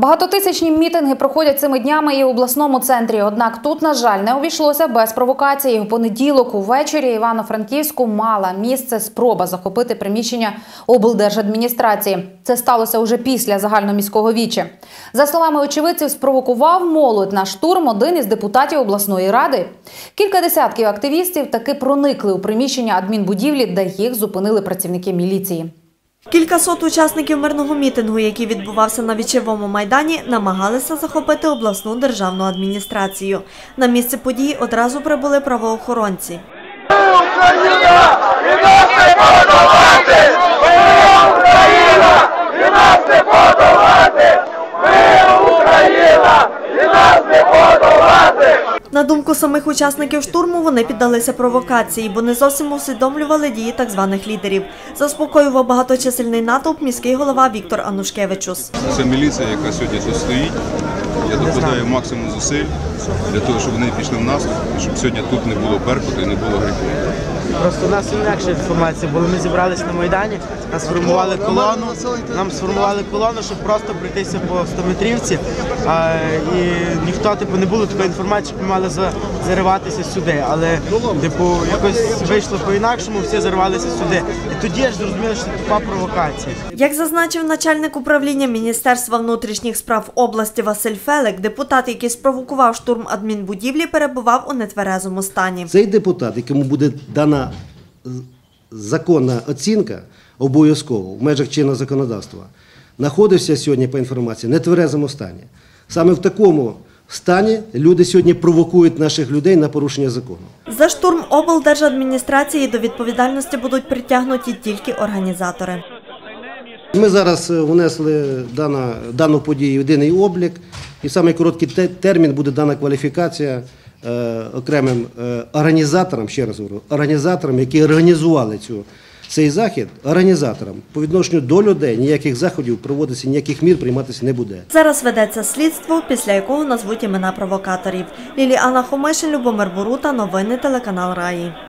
Багатотисячні мітинги проходять цими днями і в обласному центрі. Однак тут, на жаль, не обійшлося без провокації. У понеділок увечері Івано-Франківську мала місце спроба захопити приміщення облдержадміністрації. Це сталося уже після загальноміського вічі. За словами очевидців, спровокував молодь на штурм один із депутатів обласної ради. Кілька десятків активістів таки проникли у приміщення адмінбудівлі, де їх зупинили працівники міліції. Кількасот учасників мирного мітингу, який відбувався на вічевому майдані, намагалися захопити обласну державну адміністрацію. На місце події одразу прибули правоохоронці. Україна! І нас не подолати! Ми Україна! І нас не подолати! Ми Україна! І нас не подолати! На думку самих учасників штурму, вони піддалися провокації, бо не зовсім усвідомлювали дії так званих лідерів. Заспокоював багаточисельний натовп міський голова Віктор Анушкевичус. Це міліція, яка сьогодні тут стоїть. Я докладаю максимум зусиль для того, щоб вони пішли в наступ, щоб сьогодні тут не було беркуту і не було гріху. Просто у нас інакша інформація, бо ми зібралися на Майдані, нас сформували колону, нам сформували колону, щоб просто пройтися по 100-метрівці. А, і ніхто типу, не було такої інформації, що ми мали зариватися сюди. Але типу, якось вийшло по-інакшому, всі заривалися сюди. І тоді я ж зрозумів, що це тупа провокація. Як зазначив начальник управління Міністерства внутрішніх справ області Василь Фелек, депутат, який спровокував штурм адмінбудівлі, перебував у нетверезому стані. Цей депутат, якому буде дана законна оцінка обов'язково в межах чинного законодавства, знаходився сьогодні по інформації в нетверезому стані. Саме в такому стані люди сьогодні провокують наших людей на порушення закону. За штурм облдержадміністрації до відповідальності будуть притягнуті тільки організатори. Ми зараз е, внесли дана, дану подію в єдиний облік, і в самий короткий термін буде дана кваліфікація окремим е, організаторам, ще раз говорю, організаторам, які організували цю, цей захід, організаторам по відношенню до людей ніяких заходів проводитися, ніяких мір прийматися не буде. Зараз ведеться слідство, після якого назвуть імена провокаторів. Ліліана Хомишин, Любомир Борута, новини телеканал Раї.